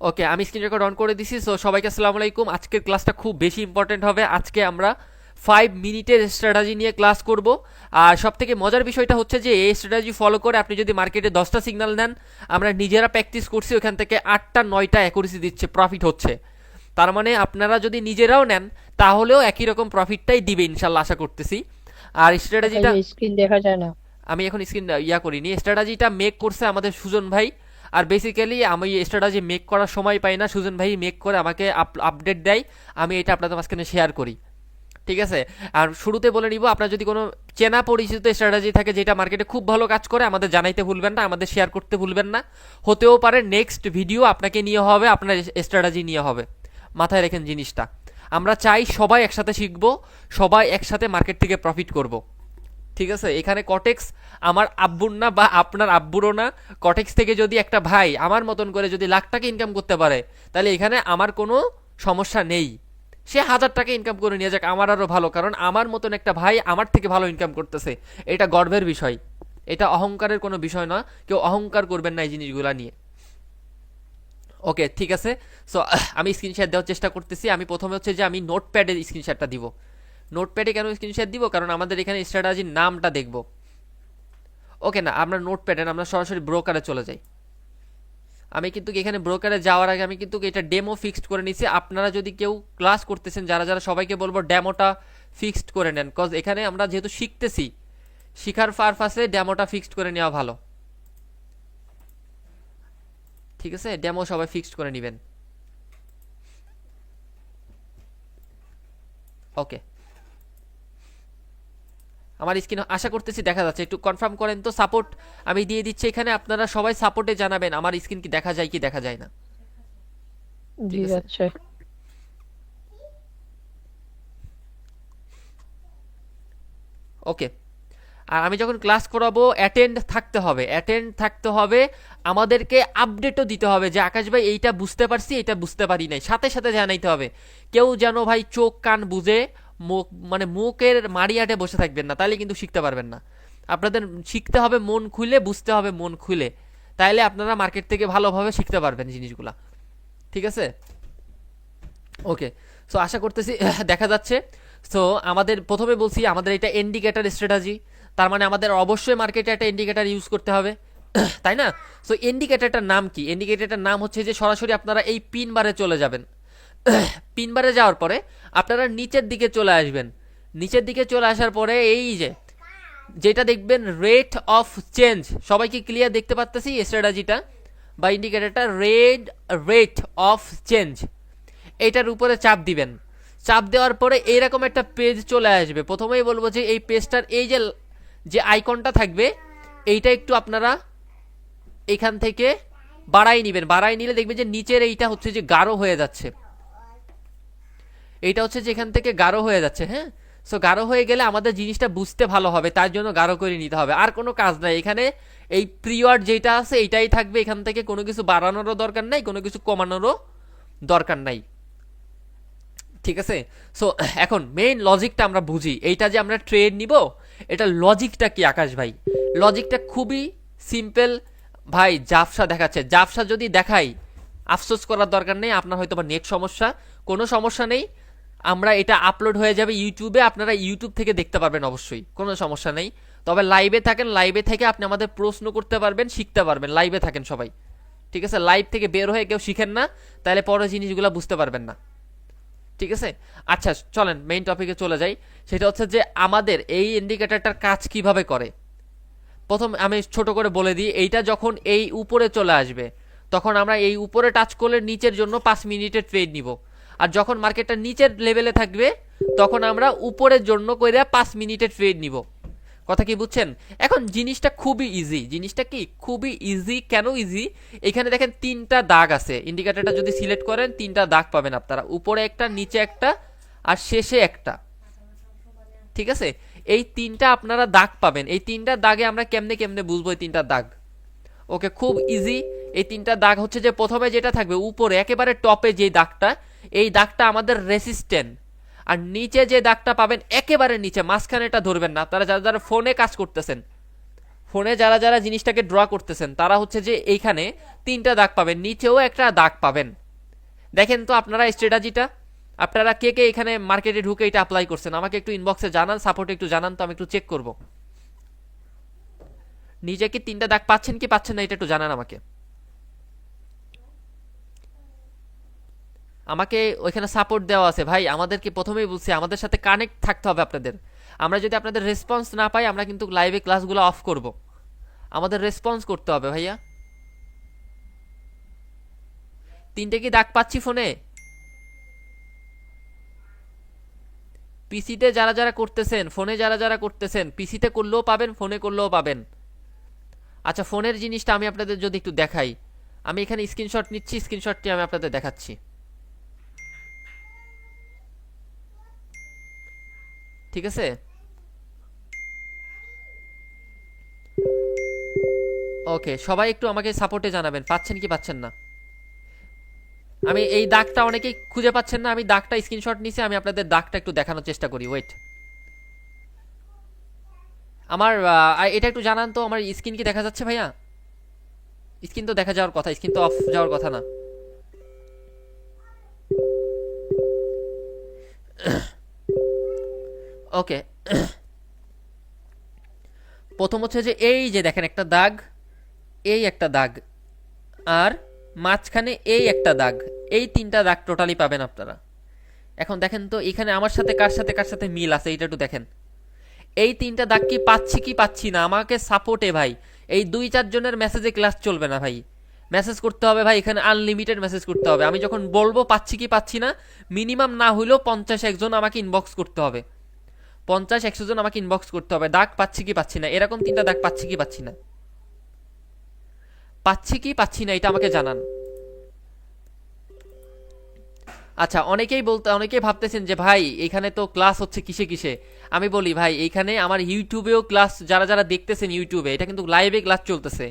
ওকে আমি screen record on করে দিছি সো সবাইকে আসসালামু আলাইকুম। আজকের ক্লাসটা খুব বেশি ইম্পর্টেন্ট হবে। আজকে আমরা ফাইভ মিনিটের স্ট্র্যাটাজি নিয়ে ক্লাস করব। আর সব থেকে মজার বিষয়টা হচ্ছে যে এই স্ট্র্যাটাজি ফলো করে আপনি যদি মার্কেটে দশটা সিগন্যাল নেন আমরা নিজেরা প্র্যাকটিস করছি ওখান থেকে আটটা নয়টা অ্যাকুরেসি দিচ্ছে প্রফিট হচ্ছে। তার মানে আপনারা যদি নিজেরাও নেন তাহলেও একই রকম প্রফিটটাই দিবে ইনশাল্লাহ আশা করতেছি। আর স্ট্র্যাটাজিটা স্ক্রিন দেখা যায় না। আমি এখন স্ক্রিন ইয়া করিনি। স্ট্র্যাটাজিটা মেক করছে আমাদের সুজন ভাই। আর বেসিক্যালি আমি এই স্ট্র্যাটাজি মেক করার সময় পাই না। সুজন ভাই মেক করে আমাকে আপডেট দেয়। আমি এটা আপনাদের মাঝখানে শেয়ার করি। ঠিক আছে? আর শুরুতে বলে নিব, আপনার যদি কোনো চেনা পরিচিত স্ট্র্যাটাজি থাকে যেটা মার্কেটে খুব ভালো কাজ করে, আমাদের জানাইতে ভুলবেন না, আমাদের শেয়ার করতে ভুলবেন না। হতেও পারে নেক্সট ভিডিও আপনাকে নিয়ে হবে, আপনার স্ট্র্যাটাজি নিয়ে হবে। মাথায় রেখেন জিনিসটা। আমরা চাই সবাই একসাথে শিখব, সবাই একসাথে মার্কেট থেকে প্রফিট করব। ঠিক আছে? এখানে কটেক্স আমার আব্বুর না বা আপনার আব্বুরও না। কটেক্স থেকে যদি একটা ভাই আমার মতন করে যদি লাখ টাকা ইনকাম করতে পারে, তাহলে এখানে আমার কোনো সমস্যা নেই। সে হাজার টাকা ইনকাম করে নিয়ে যাক, আমার আরও ভালো। কারণ আমার মতন একটা ভাই আমার থেকে ভালো ইনকাম করতেছে। এটা গর্বের বিষয়। এটা অহংকারের কোনো বিষয় না। কেউ অহংকার করবেন না এই জিনিসগুলো নিয়ে। ওকে, ঠিক আছে? সো আমি স্ক্রিনশট দেওয়ার চেষ্টা করতেছি। আমি প্রথমে হচ্ছে যে আমি নোটপ্যাডের স্ক্রিনশটটা দিব। নোটপ্যাডে কেন স্ক্রিনশট দিব? কারণ আমাদের এখানে স্ট্র্যাটাজির নামটা দেখব। ওকে, না, আমরা নোটপ্যাডে আমরা সরাসরি ব্রোকারে চলে যাই। আমি কিন্তু এখানে ব্রোকারে যাওয়ার আগে আমি কিন্তু এটা ডেমো ফিক্সড করে নিছি। আপনারা যদি কেউ ক্লাস করতেছেন, যারা যারা, সবাইকে বলব ডেমোটা ফিক্সড করে নেন। কজ এখানে আমরা যেহেতু শিখতেছি, শিখার ফার ফাসে ডেমোটা ফিক্সড করে নেওয়া ভালো। ঠিক আছে? ডেমো সবাই ফিক্সড করে নেবেন। ওকে। আমার স্ক্রিন আশা করতেছি দেখা যাচ্ছে। একটু কনফার্ম করেন তো সাপোর্ট আমি দিয়ে দিচ্ছি এখানে আপনারা সবাই সাপোর্টে জানাবেন আমার স্ক্রিন কি দেখা যায় কি দেখা যায় না। আছে। ওকে আর আমি যখন ক্লাস করাবো অ্যাটেন্ড থাকতে হবে অ্যাটেন্ড থাকতে হবে আমাদেরকে আপডেটও দিতে হবে যে আকাশ ভাই এইটা বুঝতে পারছি এটা বুঝতে পারি নাই। সাথে সাথে জানাইতে হবে কেউ যেন ভাই চোখ কান বুঝে মুখ মানে মুখের মারিয়াটে বসে থাকবেন না, তাহলে কিন্তু শিখতে পারবেন না। আপনাদের শিখতে হবে মন খুলে, বুঝতে হবে মন খুলে। তাইলে আপনারা মার্কেট থেকে ভালোভাবে শিখতে পারবেন জিনিসগুলা। ঠিক আছে? ওকে সো আশা করতেছি দেখা যাচ্ছে। সো আমাদের প্রথমে বলছি, আমাদের এটা ইন্ডিকেটর স্ট্র্যাটাজি তার মানে আমাদের অবশ্যই মার্কেটে একটা ইন্ডিকেটর ইউজ করতে হবে। তাই না? সো ইন্ডিকেটরটার নাম কি? ইন্ডিকেটরটার নাম হচ্ছে যে সরাসরি আপনারা এই পিন বারে চলে যাবেন। পিন বারে যাওয়ার পরে আপনারা নিচের দিকে চলে আসবেন। নিচের দিকে চলে আসার পরে এই যে, যেটা দেখবেন রেট অফ চেঞ্জ সবাই কি ক্লিয়ার দেখতে পাচ্তেছি স্ট্র্যাটাজিটা বা ইন্ডিকেটারটা রেড রেট অফ চেঞ্জ এইটার উপরে চাপ দিবেন। চাপ দেওয়ার পরে এইরকম একটা পেজ চলে আসবে। প্রথমেই বলব যে এই পেজটার এই যে যে আইকনটা থাকবে, এইটা একটু আপনারা এখান থেকে বাড়াই নেবেন। বাড়াই নিলে দেখবেন যে নিচের এইটা হচ্ছে যে গাঢ় হয়ে যাচ্ছে। এইটা হচ্ছে যে এখান থেকে গাঢ় হয়ে যাচ্ছে হ্যাঁ? সো গাঢ় হয়ে গেলে আমাদের জিনিসটা বুঝতে ভালো হবে, তার জন্য গাঢ় করে নিতে হবে। আর কোনো কাজ নাই, এখানে এই প্রিওয়ার্ড যেটা আছে এইটাই থাকবে, এখান থেকে কোনো কিছু বাড়ানোরও দরকার নাই, কোনো কিছু কমানোরও দরকার নাই। ঠিক আছে? সো এখন মেইন লজিকটা আমরা বুঝি। এইটা যে আমরা ট্রেড নিব, এটা লজিকটা কি আকাশ ভাই? লজিকটা খুবই সিম্পল ভাই, জাফসা দেখাচ্ছে। জাফসা যদি দেখাই, আফসোস করার দরকার নেই, আপনার হয়তো বা নেট সমস্যা, কোনো সমস্যা নেই। আমরা এটা আপলোড হয়ে যাবে ইউটিউবে, আপনারা ইউটিউব থেকে দেখতে পারবেন অবশ্যই, কোনো সমস্যা নেই। তবে লাইভে থাকেন লাইভে থেকে আপনি আমাদের প্রশ্ন করতে পারবেন, শিখতে পারবেন লাইভে থাকেন সবাই। ঠিক আছে? লাইভ থেকে বের হয়ে কেউ শিখেন না, তাহলে পরে জিনিসগুলো বুঝতে পারবেন না। ঠিক আছে? আচ্ছা চলেন মেইন টপিকে চলে যাই। সেটা হচ্ছে যে আমাদের এই ইন্ডিকেটারটার কাজ কীভাবে করে? প্রথম আমি ছোট করে বলে দিই, এইটা যখন এই উপরে চলে আসবে, তখন আমরা এই উপরে টাচ করলে নিচের জন্য পাঁচ মিনিটের ট্রেড নিব। আর যখন মার্কেটটা নিচের লেভেলে থাকবে, তখন আমরা উপরের জন্য করে পাঁচ মিনিটের ট্রেড নিব। কথা কি বুঝছেন? এখন জিনিসটা খুবই ইজি জিনিসটা কি? খুবই ইজি কেন ইজি এখানে দেখেন তিনটা দাগ আছে। ইন্ডিকেটারটা যদি সিলেক্ট করেন, তিনটা দাগ পাবেন আপনারা। উপরে একটা, নিচে একটা, আর শেষে একটা। ঠিক আছে? এই তিনটা আপনারা দাগ পাবেন। এই তিনটা দাগে আমরা কেমনে কেমনে বুঝব এই তিনটা দাগ? ওকে, খুব ইজি এই তিনটা দাগ হচ্ছে যে প্রথমে যেটা থাকবে, উপরে, একেবারে টপে যে দাগটা এই দাগটা আমাদের রেসিস্ট্যান্ট আর নিচে যে দাগটা পাবেন, একেবারে নিচে মাঝখানেটা ধরবেন না। তারা যারা যারা ফোনে কাজ করতেছেন ফোনে যারা যারা জিনিসটাকে ড্র করতেছেন, তারা হচ্ছে যে এইখানে তিনটা দাগ পাবেন, নিচেও একটা দাগ পাবেন। দেখেন তো আপনারা স্ট্র্যাটাজিটা আপনারা কে কে এখানে মার্কেটে ঢুকে এটা অ্যাপ্লাই করছেন, আমাকে একটু ইনবক্সে জানান সাপোর্টে একটু জানান, তো আমি একটু চেক করব। নিজে কি তিনটা দাগ পাচ্ছেন কি পাচ্ছেন না, এটা একটু জানান আমাকে। আমাকে ওইখানে সাপোর্ট দেওয়া আছে। ভাই, আমাদেরকে প্রথমেই বলছি, আমাদের সাথে কানেক্ট থাকতে হবে আপনাদের। আমরা যদি আপনাদের রেসপন্স না পাই, আমরা কিন্তু লাইভে ক্লাসগুলো অফ করব। আমাদের রেসপন্স করতে হবে, ভাইয়া। তিনটে কি দাগ পাচ্ছি ফোনে? পিসিতে যারা যারা করতেছেন, ফোনে যারা যারা করতেছেন পিসিতে করলেও পাবেন, ফোনে করলেও পাবেন। আচ্ছা ফোনের জিনিসটা আমি আপনাদের যদি একটু দেখাই। আমি এখানে স্ক্রিনশট নিচ্ছি স্ক্রিনশটটি আমি আপনাদের দেখাচ্ছি। ঠিক আছে? ওকে সবাই একটু আমাকে সাপোর্টে জানাবেন। পাচ্ছেন কি পাচ্ছেন না? আমি এই দাগটা অনেকেই খুঁজে পাচ্ছেন না, আমি দাগটা স্ক্রিনশট নিছি আমি আপনাদের দাগটা একটু দেখানোর চেষ্টা করি ওয়েট আমার এটা একটু জানান তো, আমার স্ক্রিন কি দেখা যাচ্ছে ভাইয়া? স্ক্রিন তো দেখা যাওয়ার কথা স্ক্রিন তো অফ যাওয়ার কথা না। ওকে। প্রথম হচ্ছে যে এই যে দেখেন একটা দাগ, এই একটা দাগ, আর মাঝখানে এই একটা দাগ, এই তিনটা দাগ টোটালি পাবেন আপনারা। এখন দেখেন তো এখানে আমার সাথে কার সাথে কার সাথে মিল আছে, এইটা একটু দেখেন। এই তিনটা দাগ কি পাচ্ছি কি পাচ্ছি না? আমাকে সাপোর্টে ভাই, এই দুই চারজনের মেসেজে ক্লাস চলবে না ভাই। মেসেজ করতে হবে ভাই, এখানে আনলিমিটেড মেসেজ করতে হবে। আমি যখন বলব পাচ্ছি কি পাচ্ছি না মিনিমাম না হইলেও পঞ্চাশ একজন আমাকে ইনবক্স করতে হবে। পঞ্চাশ, একশো জন আমাকে ইনবক্স করতে হবে। দাগ পাচ্ছি কি পাচ্ছি না? এরকম তিনটা দাগ পাচ্ছি কি পাচ্ছি না? পাচ্ছি কি পাচ্ছি না, এটা আমাকে জানান। আচ্ছা অনেকেই বলতে, অনেকেই ভাবতেছেন যে, ভাই, এখানে তো ক্লাস হচ্ছে কিসে কিসে? আমি বলি, ভাই, এখানে আমার ইউটিউবেও ক্লাস যারা যারা দেখতেছেন ইউটিউবে এটা কিন্তু লাইভে ক্লাস চলতেছে।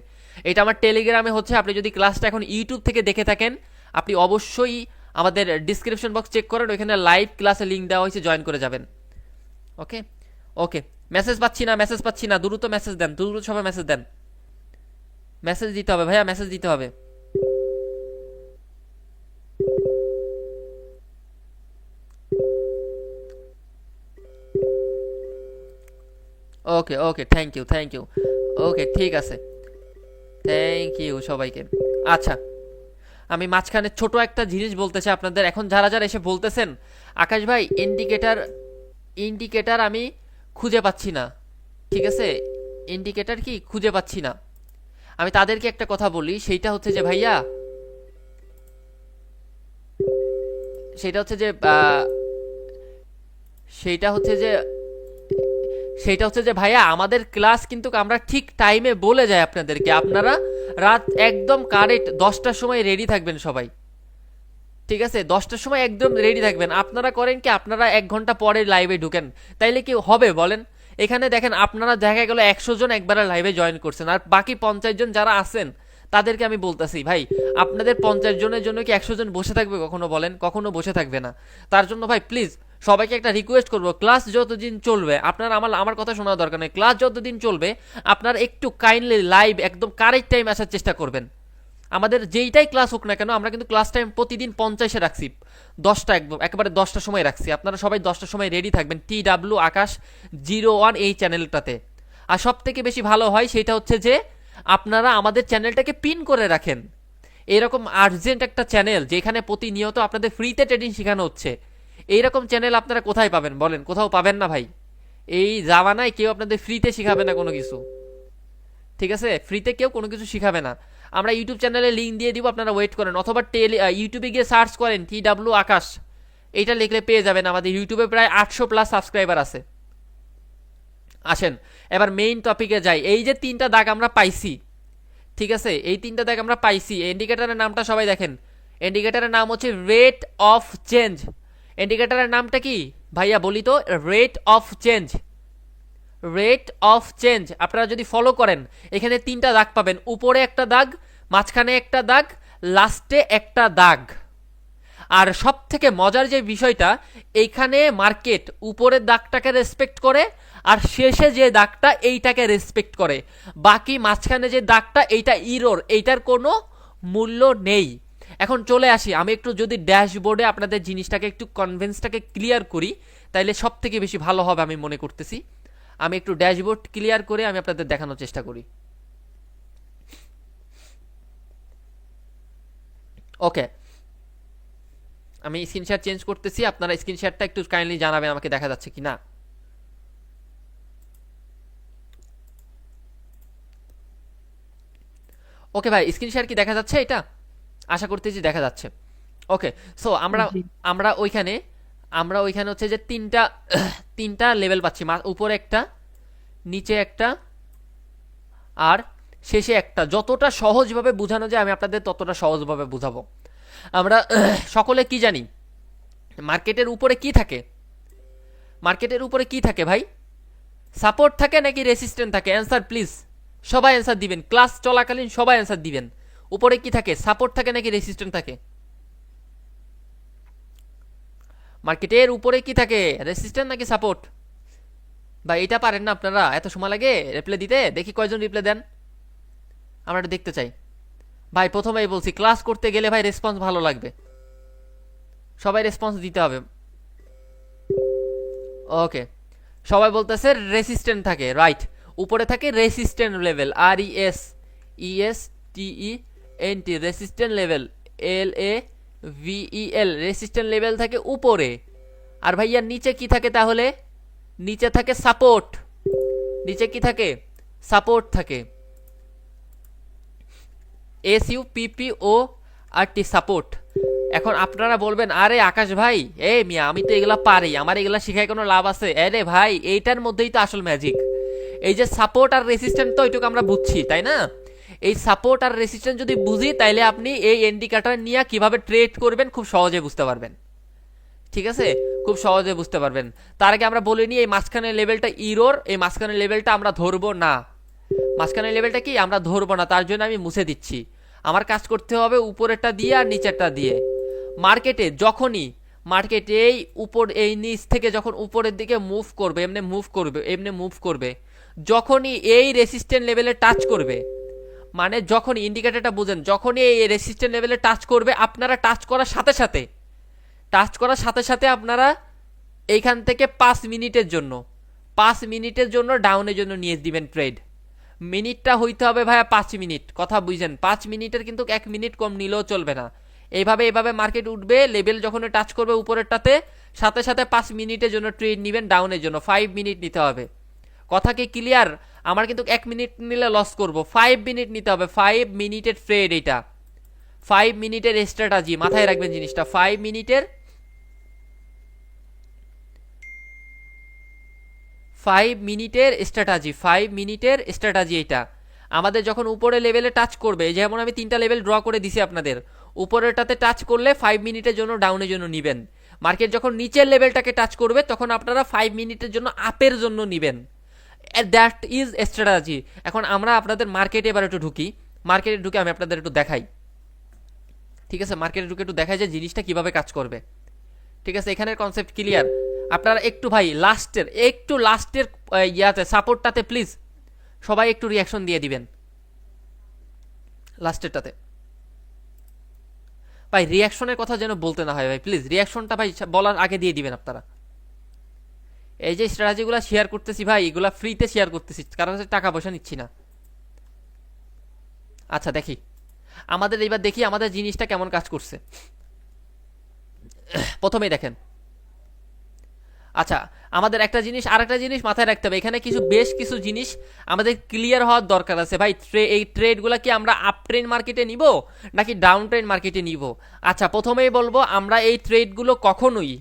এটা আমার টেলিগ্রামে হচ্ছে, আপনি যদি ক্লাসটা এখন ইউটিউব থেকে দেখে থাকেন, আপনি অবশ্যই আমাদের ডিসক্রিপশন বক্স চেক করেন, ওইখানে লাইভ ক্লাসে লিঙ্ক দেওয়া হয়েছে জয়েন করে যাবেন। ওকে ওকে মেসেজ পাচ্ছি না মেসেজ পাচ্ছি না। দ্রুত মেসেজ দেন, দ্রুত সবাই মেসেজ দেন। মেসেজ দিতে হবে ভাইয়া মেসেজ দিতে হবে। Okay okay thank you thank you okay ঠিক আছে। থ্যাংক ইউ সবাইকে। আচ্ছা আমি মাঝখানে ছোট একটা জিনিস বলতে চাই আপনাদের। এখন যারা যারা এসে বলতেছেন, আকাশ ভাই ইন্ডিকেটার ইন্ডিকেটার আমি খুঁজে পাচ্ছি না। ঠিক আছে? ইন্ডিকেটার কি? খুঁজে পাচ্ছি না। আমি তাদেরকে একটা কথা বলি, সেইটা হচ্ছে যে ভাইয়া সেটা হচ্ছে যে সেইটা হচ্ছে যে, সেইটা হচ্ছে যে ভাইয়া, আমাদের ক্লাস কিন্তু আমরা ঠিক টাইমে বলে যাই আপনাদেরকে। আপনারা রাত একদম কারেক্ট দশটার সময় রেডি থাকবেন সবাই। ঠিক আছে, দশটার সময় একদম রেডি থাকবেন। আপনারা করেন কি, আপনারা এক ঘণ্টা পরে লাইভে ঢুকেন। তাইলে কি হবে বলেন? এখানে দেখেন, আপনারা দেখা গেল একশো জন একবারে লাইভে জয়েন করছেন। আর বাকি পঞ্চাশ জন যারা আছেন, তাদেরকে আমি বলতেছি, ভাই, আপনাদের পঞ্চাশ জনের জন্য কি একশো জন বসে থাকবে কখনো বলেন? কখনো বসে থাকবে না। তার জন্য, ভাই প্লিজ সবাইকে একটা রিকোয়েস্ট করব। ক্লাস যতদিন চলবে, আপনার আমার আমার কথা শোনার দরকার নেই। ক্লাস যতদিন চলবে, আপনার একটু কাইন্ডলি লাইভ একদম কারেক্ট টাইম আসার চেষ্টা করবেন। আমাদের যেইটাই ক্লাস হোক না কেন, আমরা কিন্তু ক্লাস টাইম প্রতিদিন পঞ্চাশে রাখছি। দশটা একদম, একেবারে দশটার সময় রাখছি। আপনারা সবাই দশটার সময় রেডি থাকবেন T W Akash zero one এই চ্যানেলটাতে আর সব থেকে বেশি ভালো হয় সেটা হচ্ছে যে, আপনারা আমাদের চ্যানেলটাকে পিন করে রাখেন। এরকম আর্জেন্ট একটা চ্যানেল যেখানে প্রতিনিয়ত আপনাদের ফ্রিতে ট্রেডিং শেখানো হচ্ছে। এইরকম চ্যানেল আপনারা কোথায় পাবেন বলেন? কোথাও পাবেন না ভাই। এই জামানায় কেউ আপনাদের ফ্রিতে শেখাবে না কোনো কিছু। ঠিক আছে? ফ্রিতে কেউ কোনো কিছু শিখাবে না। আমরা ইউটিউব চ্যানেলে লিঙ্ক দিয়ে দিব, আপনারা ওয়েট করেন। অথবা টেলি ইউটিউবে গিয়ে সার্চ করেন টি ডাব্লু আকাশ। এইটা লিখলে পেয়ে যাবেন, আমাদের ইউটিউবে প্রায় আটশো প্লাস সাবস্ক্রাইবার আছে। আসেন, এবার মেইন টপিকে যাই। এই যে তিনটা দাগ আমরা পাইছি, ঠিক আছে? এই তিনটা দাগ আমরা পাইছি। ইন্ডিকেটারের নামটা সবাই দেখেন। ইন্ডিকেটারের নাম হচ্ছে রেট অফ চেঞ্জ ইন্ডিকেটারের নামটা কি? ভাইয়া, বলি তো rate of change rate of change আপনারা যদি ফলো করেন, এখানে তিনটা দাগ পাবেন। উপরে একটা দাগ, মাঝখানে একটা দাগ লাস্টে একটা দাগ। আর সব থেকে মজার যে বিষয়টা, এইখানে মার্কেট উপরের দাগটাকে রেসপেক্ট করে, আর শেষে যে দাগটা, এইটাকে রেসপেক্ট করে। বাকি মাঝখানে যে দাগটা, এইটা ইরোর এইটার কোনো মূল্য নেই। এখন চলে আসি। আমি একটু যদি ড্যাশবোর্ডে আপনাদের জিনিসটাকে, একটু কনভেন্সটাকে ক্লিয়ার করি, তাইলে সব থেকে বেশি ভালো হবে আমি মনে করতেছি। আমি একটু ড্যাশবোর্ড ক্লিয়ার করে আমি আপনাদের দেখানোর চেষ্টা করি। ওকে। আমি স্ক্রিন শেয়ার চেঞ্জ করতেছি আপনারা স্ক্রিন শেয়ারটা একটু কাইন্ডলি জানাবেন আমাকে দেখা যাচ্ছে কি না ওকে ভাই স্ক্রিন শেয়ার কি দেখা যাচ্ছে এটা? আশা করতেছি দেখা যাচ্ছে। ওকে সো আমরা আমরা ওইখানে আমরা ওইখানে হচ্ছে যে তিনটা তিনটা লেভেল পাচ্ছি। উপরে একটা, নিচে একটা, আর শেষে একটা। যতটা সহজভাবে বোঝানো যায়, আমি আপনাদের ততটা সহজভাবে বোঝাবো। আমরা, সকলে কি জানি? মার্কেটের উপরে কি থাকে? মার্কেটের উপরে কি থাকে ভাই? সাপোর্ট থাকে নাকি রেসিস্ট্যান্ট থাকে? অ্যান্সার প্লিজ সবাই অ্যান্সার দিবেন। ক্লাস চলাকালীন সবাই অ্যান্সার দিবেন। উপরে কি থাকে? সাপোর্ট থাকে নাকি রেসিস্ট্যান্ট থাকে? মার্কেটের উপরে কি থাকে? রেসিস্ট্যান্ট নাকি সাপোর্ট বা এটা পারেন না আপনারা। এত সময় লাগে রিপ্লাই দিতে? দেখি কয়জন রিপ্লাই দেন। আমরা এটা দেখতে চাই। ভাই, প্রথমেই বলছি ক্লাস করতে গেলে ভাই রেসপন্স ভালো লাগবে। সবাই রেসপন্স দিতে হবে। ওকে সবাই বলতেছে রেসিস্ট্যান্ট থাকে। রাইট উপরে থাকে resistant level R E S E S T E N T resistant level L A V E L resistant level থাকে উপরে। আর ভাইয়া, নিচে কি থাকে তাহলে? নিচে থাকে সাপোর্ট নিচে কি থাকে? সাপোর্ট থাকে। S U P P O R T support এখন আপনারা বলবেন, আরে আকাশ ভাই, এ মিয়া, আমি তো এগুলা পারি, আমার এগুলা শিখায় কোনো লাভ আছে? আরে ভাই, এইটার মধ্যেই তো আসল ম্যাজিক এই যে সাপোর্ট আর রেসিস্ট্যান্ট তো এটুকু আমরা বুঝছি, তাই না? এই সাপোর্ট আর রেসিস্ট্যান্ট যদি বুঝি, তাইলে আপনি এই ইন্ডিকেটর নিয়ে কীভাবে ট্রেড করবেন খুব সহজে বুঝতে পারবেন। ঠিক আছে? খুব সহজে বুঝতে পারবেন। তার আগে আমরা বলিনি এই মাঝখানের লেভেলটা ইরোর এই মাঝখানের লেভেলটা আমরা ধরবো না। মাঝখানের লেভেলটা কি? আমরা ধরবো না, তার জন্য আমি মুছে দিচ্ছি। আমার কাজ করতে হবে উপরেরটা দিয়ে আর নিচেরটা দিয়ে। মার্কেটে যখনই মার্কেটে এই উপর, এই নিচ থেকে যখন উপরের দিকে মুভ করবে, এমনি মুভ করবে, এমনি মুভ করবে, যখনই এই রেসিস্ট্যান্ট লেভেলে টাচ করবে মানে যখন ইন্ডিকেটারটা বুঝেন, যখনই এই রেসিস্ট্যান্ট লেভেলে টাচ করবে, আপনারা টাচ করার সাথে সাথে টাচ করার সাথে সাথে আপনারা এইখান থেকে পাঁচ মিনিটের জন্য, পাঁচ মিনিটের জন্য ডাউনের জন্য নিয়ে দিবেন ট্রেড মিনিটটা হইতে হবে ভাইয়া পাঁচ মিনিট, কথা বুঝছেন পাঁচ মিনিটের কিন্তু এক মিনিট কম নিলেও চলবে না। এইভাবে এইভাবে মার্কেট উঠবে লেভেল যখন টাচ করবে উপরেরটাতে, সাথে সাথে পাঁচ মিনিটের জন্য ট্রেড নেবেন ডাউনের জন্য ফাইভ মিনিট নিতে হবে। কথা কি ক্লিয়ার আমার কিন্তু এক মিনিট নিলে লস করব। ফাইভ মিনিট নিতে হবে। ফাইভ মিনিটের ট্রেড এটা। ফাইভ মিনিটের স্ট্র্যাটাজি মাথায় রাখবেন জিনিসটা। ফাইভ মিনিটের ফাইভ মিনিটের স্ট্র্যাটাজি ফাইভ মিনিটের স্ট্র্যাটাজি এটা। আমাদের যখন উপরে লেভেলে টাচ করবে, যেমন আমি তিনটা লেভেল ড্র করে দিছি আপনাদের, উপরেরটাতে টাচ করলে ফাইভ মিনিটের জন্য ডাউনের জন্য নিবেন। মার্কেট যখন নিচের লেভেলটাকে টাচ করবে, তখন আপনারা ফাইভ মিনিটের জন্য আপের জন্য নিবেন। দ্যাট ইজ স্ট্র্যাটাজি এখন আমরা আপনাদের মার্কেটে এবার একটু ঢুকি। মার্কেটে ঢুকে আমি আপনাদের একটু দেখাই। ঠিক আছে? মার্কেটে ঢুকে একটু দেখাই যে জিনিসটা কীভাবে কাজ করবে। ঠিক আছে? এখানের কনসেপ্ট ক্লিয়ার আপনারা একটু ভাই লাস্টের একটু লাস্টের ইয়াতে সাপোর্টটাতে প্লিজ সবাই একটু রিয়াকশন দিয়ে দিবেন। লাস্টেরটাতে ভাই রিয়াকশনের কথা যেন বলতে না হয় ভাই প্লিজ রিয়াকশনটা ভাই, বলার আগে দিয়ে দিবেন আপনারা। এই যে স্ট্র্যাটেজিগুলো শেয়ার করতেছি ভাই, এগুলা ফ্রিতে শেয়ার করতেছি, কারণ হচ্ছে টাকা পয়সা নিচ্ছি না। আচ্ছা দেখি। আমাদের এইবার দেখি আমাদের জিনিসটা কেমন কাজ করছে। প্রথমেই দেখেন। আচ্ছা আমাদের একটা জিনিস আর একটা জিনিস মাথায় রাখতে হবে। এখানে কিছু, বেশ কিছু জিনিস আমাদের ক্লিয়ার হওয়ার দরকার আছে। ভাই ট্রে এই ট্রেডগুলো কি আমরা আপ ট্রেন মার্কেটে নিব, নাকি ডাউন ট্রেন মার্কেটে নিব? আচ্ছা প্রথমেই বলব, আমরা এই ট্রেডগুলো কখনোই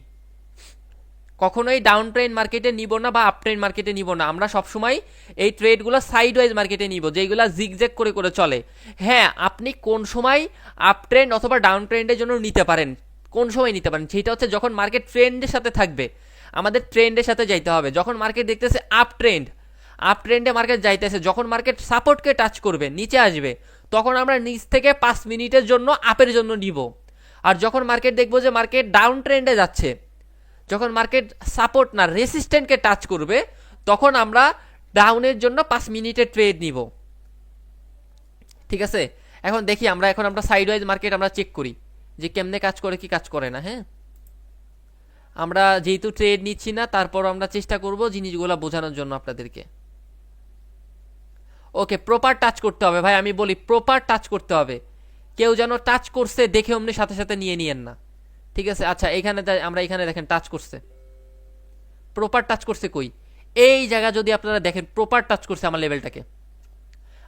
কখনোই ডাউন ট্রেন মার্কেটে নিব না বা আপ ট্রেন মার্কেটে নিব না। আমরা সবসময় এই ট্রেডগুলো সাইড ওয়াইজ মার্কেটে নিব যেগুলো জিগজ্যাগ করে করে চলে। হ্যাঁ আপনি কোন সময় আপ ট্রেন্ড অথবা ডাউন ট্রেন্ডের জন্য নিতে পারেন, কোন সময় নিতে পারেন? সেটা হচ্ছে যখন মার্কেট ট্রেন্ডের সাথে থাকবে, আমাদের ট্রেন্ডের সাথে যাইতে হবে। যখন মার্কেট দেখতেছে আপ ট্রেন্ড আপ ট্রেন্ডে মার্কেট যাইতেছে, যখন মার্কেট সাপোর্টকে টাচ করবে, নিচে আসবে, তখন আমরা নিচ থেকে পাঁচ মিনিটের জন্য আপের জন্য নিব। আর যখন মার্কেট দেখব যে মার্কেট ডাউন ট্রেন্ডে যাচ্ছে যখন মার্কেট সাপোর্ট না রেসিস্ট্যান্টকে টাচ করবে, তখন আমরা ডাউনের জন্য পাঁচ মিনিটের ট্রেড নিব। ঠিক আছে? এখন দেখি আমরা, এখন আমরা সাইড ওয়াইজ মার্কেট আমরা চেক করি, যে কেমনে কাজ করে, কি কাজ করে না হ্যাঁ? আমরা যেহেতু ট্রেড নিচ্ছি না, তারপর আমরা চেষ্টা করব জিনিসগুলো বোঝানোর জন্য আপনাদেরকে। ওকে প্রপার টাচ করতে হবে। ভাই, আমি বলি প্রপার টাচ করতে হবে। কেউ যেন টাচ করছে, দেখে অমনি সাথে সাথে নিয়ে নিয়েন না। ঠিক আছে আচ্ছা এখানে আমরা এখানে দেখেন টাচ করছে। প্রপার টাচ করছে কই? এই জায়গা যদি আপনারা দেখেন প্রপার টাচ করছে আমার লেভেলটাকে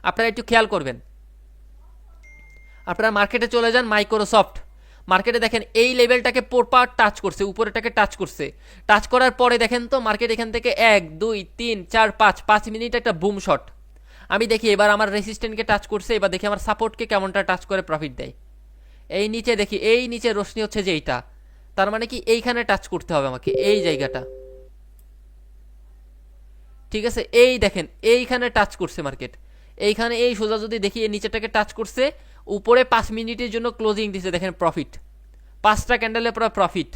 আপনারা একটু খেয়াল করবেন। আপনারা মার্কেটে চলে যান মাইক্রোসফট মার্কেটে দেখেন, এই লেভেলটাকে প্রপার টাচ করছে উপরেটাকে টাচ করছে। টাচ করার পরে দেখেন তো মার্কেট এখান থেকে এক, দুই, তিন, চার, পাঁচ পাঁচ মিনিট একটা বুম শট আমি দেখি, এবার আমার রেসিস্ট্যান্টকে টাচ করছে, এবার দেখি আমার সাপোর্টকে কেমনটা টাচ করে প্রফিট দেয়। এই নিচে দেখি, এই নিচে রশ্মি হচ্ছে যে এইটা। তার মানে কি এইখানে টাচ করতে হবে আমাকে, এই জায়গাটা। ঠিক আছে? এই দেখেন, এইখানে টাচ করছে মার্কেট এইখানে এই সোজা যদি দেখি, এই নিচেটাকে টাচ করছে, উপরে পাঁচ মিনিটের জন্য ক্লোজিং দিছে, দেখেন প্রফিট পাঁচটা ক্যান্ডেলের পর প্রফিট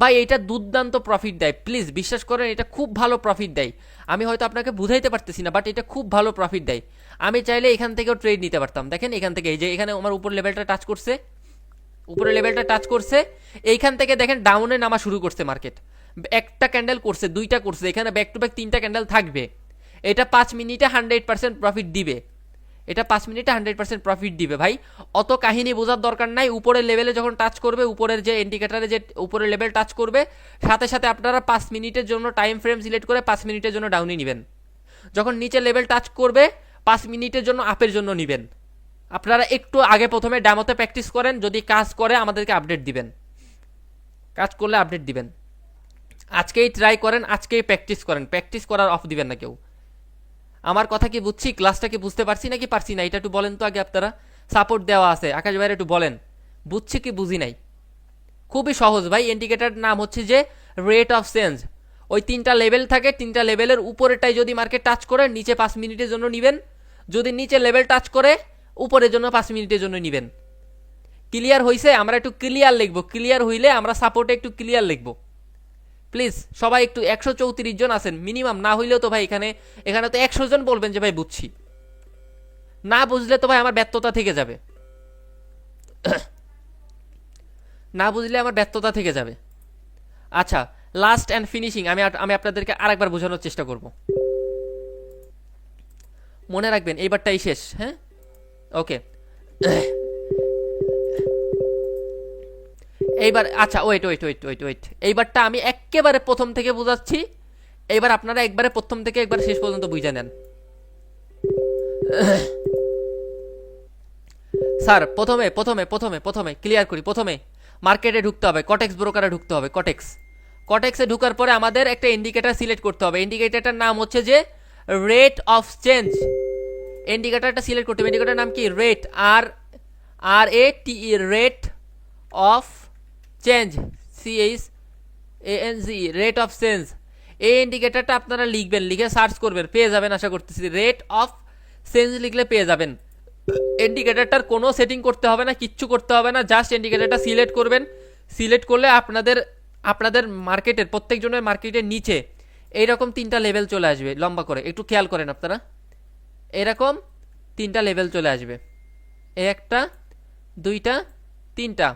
ভাই এটা দুর্দান্ত প্রফিট দেয় প্লিজ বিশ্বাস করেন, এটা খুব ভালো প্রফিট দেয়। আমি হয়তো আপনাকে বুঝাইতে পারতেছি না বাট এটা খুব ভালো প্রফিট দেয়। আমি চাইলে এখান থেকেও ট্রেড নিতে পারতাম। দেখেন, এখান থেকে, এই যে এখানে আমার উপর লেভেলটা টাচ করছে। উপরে লেভেলটা টাচ করছে, এইখান থেকে দেখেন ডাউনে নামা শুরু করছে মার্কেট একটা ক্যান্ডেল করছে, দুইটা করছে, এখানে ব্যাক টু ব্যাক তিনটা ক্যান্ডেল থাকবে। এটা পাঁচ মিনিটে হান্ড্রেড পার্সেন্ট প্রফিট দিবে। এটা পাঁচ মিনিটে হান্ড্রেড পার্সেন্ট প্রফিট দিবে। ভাই, অত কাহিনী বোঝার দরকার নাই, উপরের লেভেলে যখন টাচ করবে, উপরের যে ইন্ডিকেটারে যে উপরের লেভেল টাচ করবে, সাথে সাথে আপনারা পাঁচ মিনিটের জন্য টাইম ফ্রেম সিলেক্ট করে পাঁচ মিনিটের জন্য ডাউনে নেবেন। যখন নিচে লেভেল টাচ করবে, পাঁচ মিনিটের জন্য আপের জন্য নেবেন। আপনারা একটু আগে প্রথমে ড্যামোতে প্র্যাকটিস করেন, যদি কাজ করে আমাদেরকে আপডেট দিবেন। কাজ করলে আপডেট দিবেন। আজকেই ট্রাই করেন, আজকেই প্র্যাকটিস করেন। প্র্যাকটিস করার অফ দিবেন না কেউ। আমার কথা কি বুঝছি? ক্লাসটা কি বুঝতে পারছি নাকি পারছি না? এটা একটু বলেন তো আগে আপনারা। সাপোর্ট দেওয়া আছে। আকাশ বাইরে একটু বলেন। বুঝছি কি বুঝি নাই? খুবই সহজ ভাই। ইন্ডিকেটার নাম হচ্ছে যে রেট অফ চেঞ্জ ওই তিনটা লেভেল থাকে, তিনটা লেভেলের উপরেরটাই যদি মার্কেট টাচ করে, নিচে পাঁচ মিনিটের জন্য নিবেন। যদি নিচে লেভেল টাচ করে উপরের জন্য পাঁচ মিনিটের জন্য নিবেন। ক্লিয়ার হইছে? আমরা একটু ক্লিয়ার লিখব। ক্লিয়ার হইলে আমরা সাপোর্টে একটু ক্লিয়ার লিখব। প্লিজ সবাই একটু একশো চৌত্রিশ জন আছেন। মিনিমাম না হইলেও তো ভাই এখানে এখানে তো একশো জন বলবেন যে ভাই বুঝছি। না বুঝলে তো ভাই আমার ব্যর্থতা থেকে যাবে। না বুঝলে আমার ব্যর্থতা থেকে যাবে। আচ্ছা লাস্ট অ্যান্ড ফিনিশিং আমি আমি আপনাদেরকে আরেকবার বোঝানোর চেষ্টা করব। মনে রাখবেন, এইবারটাই শেষ হ্যাঁ? ওকে। এইবার আচ্ছা wait wait wait wait wait এইবারটা আমি একেবারে প্রথম থেকে বোঝাচ্ছি। এইবার আপনারা একবারে প্রথম থেকে একবার শেষ পর্যন্ত বুঝে নেন। স্যার, প্রথমে প্রথমে প্রথমে প্রথমে ক্লিয়ার করি, প্রথমে মার্কেটে ঢুকতে হবে, কটেক্স ব্রোকারে ঢুকতে হবে, কটেক্স। কটেক্সে ঢুকার পরে আমাদের একটা ইন্ডিকেটার সিলেক্ট করতে হবে। ইন্ডিকেটারটার নাম হচ্ছে যে রেট অফ চেঞ্জ ইন্ডিকেটরটা সিলেক্ট করতে হবে ইন্ডিকেটার নাম কি rate R R A T E rate of change C H A N G rate of change এই ইন্ডিকেটারটা আপনারা লিখবেন লিখে সার্চ করবেন পেয়ে যাবেন আশা করতেছি রেট অফ চেঞ্জ লিখলে পেয়ে যাবেন ইন্ডিকেটারটার কোনো সেটিং করতে হবে না কিচ্ছু করতে হবে না জাস্ট ইন্ডিকেটারটা সিলেক্ট করবেন সিলেক্ট করলে আপনাদের আপনাদের মার্কেটের প্রত্যেকজনের মার্কেটের নিচে এইরকম তিনটা লেভেল চলে আসবে লম্বা করে একটু খেয়াল করেন আপনারা এরকম তিনটা লেভেল চলে আসবে। একটা, দুইটা, তিনটা।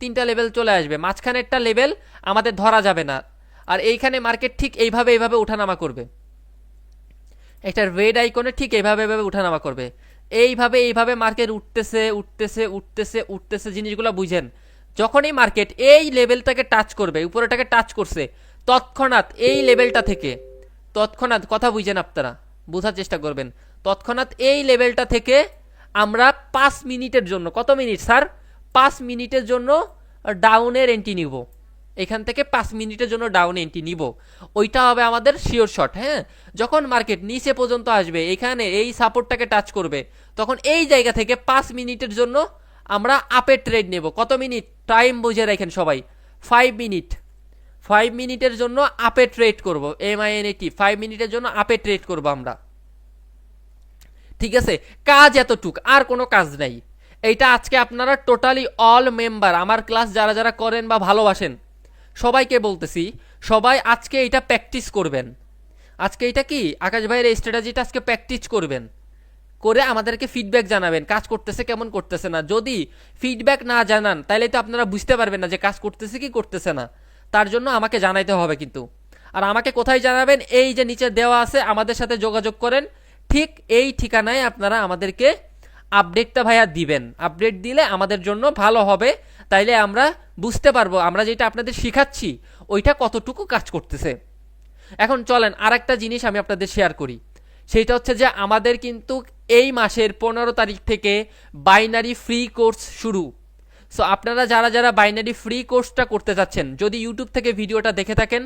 তিনটা লেভেল চলে আসবে। মাঝখানেরটা লেভেল আমাদের ধরা যাবে না। আর এইখানে মার্কেট ঠিক এইভাবে এইভাবে ওঠানামা করবে। একটা রেড আইকনে ঠিক এইভাবে এইভাবে ওঠানামা করবে। এইভাবে এইভাবে মার্কেট উঠতেছে উঠতেছে উঠতেছে উঠতেছে জিনিসগুলো বুঝেন। যখনই মার্কেট এই লেভেলটাকে টাচ করবে উপরেটাকে টাচ করছে, তৎক্ষণাৎ এই লেভেলটা থেকে, তৎক্ষণাৎ কথা বুঝেন আপনারা। বোঝার চেষ্টা করবেন। তৎক্ষণাৎ এই লেভেলটা থেকে আমরা পাঁচ মিনিটের জন্য, কত মিনিট স্যার? পাঁচ মিনিটের জন্য ডাউনের এন্ট্রি নিব। এখান থেকে পাঁচ মিনিটের জন্য ডাউন এন্ট্রি নিব। ওইটা হবে আমাদের শিওর শট হ্যাঁ? যখন মার্কেট নিচে পর্যন্ত আসবে, এখানে এই সাপোর্টটাকে টাচ করবে, তখন এই জায়গা থেকে পাঁচ মিনিটের জন্য আমরা আপের ট্রেড নেব। কত মিনিট? টাইম বুঝে রাখেন সবাই। ফাইভ মিনিট ফাইভ মিনিটের জন্য আপে ট্রেড করব এম আই এন এটি ফাইভ মিনিটের জন্য আপে ট্রেড করব আমরা। ঠিক আছে? কাজ এতটুক, আর কোনো কাজ নাই। এইটা আজকে আপনারা টোটালি অল মেম্বার আমার ক্লাস যারা যারা করেন বা ভালোবাসেন, সবাইকে বলতেছি, সবাই আজকে এটা প্র্যাকটিস করবেন। আজকে এটা কি? আকাশ ভাইয়ের এই স্ট্র্যাটেজিটা আজকে প্র্যাকটিস করবেন। করে আমাদেরকে ফিডব্যাক জানাবেন, কাজ করতেছে কেমন করতেছে না। যদি ফিডব্যাক না জানান তাহলে তো আপনারা বুঝতে পারবেন না যে কাজ করতেছে কি করতেছে না। তার জন্য আমাকে জানাইতে হবে কিন্তু। আর আমাকে কোথায় জানাবেন? এই যে নিচে দেওয়া আছে, আমাদের সাথে যোগাযোগ করেন। ঠিক এই ঠিকানায় আপনারা আমাদেরকে আপডেটটা ভাইয়া দিবেন। আপডেট দিলে আমাদের জন্য ভালো হবে। তাইলে আমরা বুঝতে পারব, আমরা যেটা আপনাদের শিখাচ্ছি, ওইটা কতটুকু কাজ করতেছে। এখন চলেন, আরেকটা জিনিস আমি আপনাদের শেয়ার করি। সেইটা হচ্ছে যে আমাদের কিন্তু এই মাসের পনেরো তারিখ থেকে বাইনারি ফ্রি কোর্স শুরু। সো আপনারা যারা যারা বাইনারি ফ্রি কোর্সটা করতে চাচ্ছেন যদি ইউটিউব থেকে ভিডিওটা দেখে থাকেন,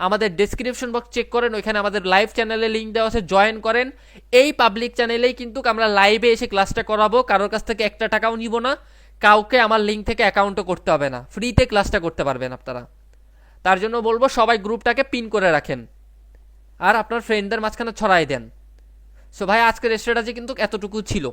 আমাদের ডেসক্রিপশন বক্স চেক করেন, ওইখানে আমাদের লাইভ চ্যানেলে লিঙ্ক দেওয়া আছে জয়েন করেন। এই পাবলিক চ্যানেলেই কিন্তু আমরা লাইভে এসে ক্লাসটা করাবো, কারোর কাছ থেকে একটা টাকাও নিব না, কাউকে আমার লিঙ্ক থেকে অ্যাকাউন্টও করতে হবে না। ফ্রিতে ক্লাসটা করতে পারবেন আপনারা। তার জন্য বলব, সবাই গ্রুপটাকে পিন করে রাখেন। আর আপনার ফ্রেন্ডদের মাঝখানে ছড়াই দেন। সো ভাই, আজকের স্ট্র্যাটেজি কিন্তু এতটুকু ছিল।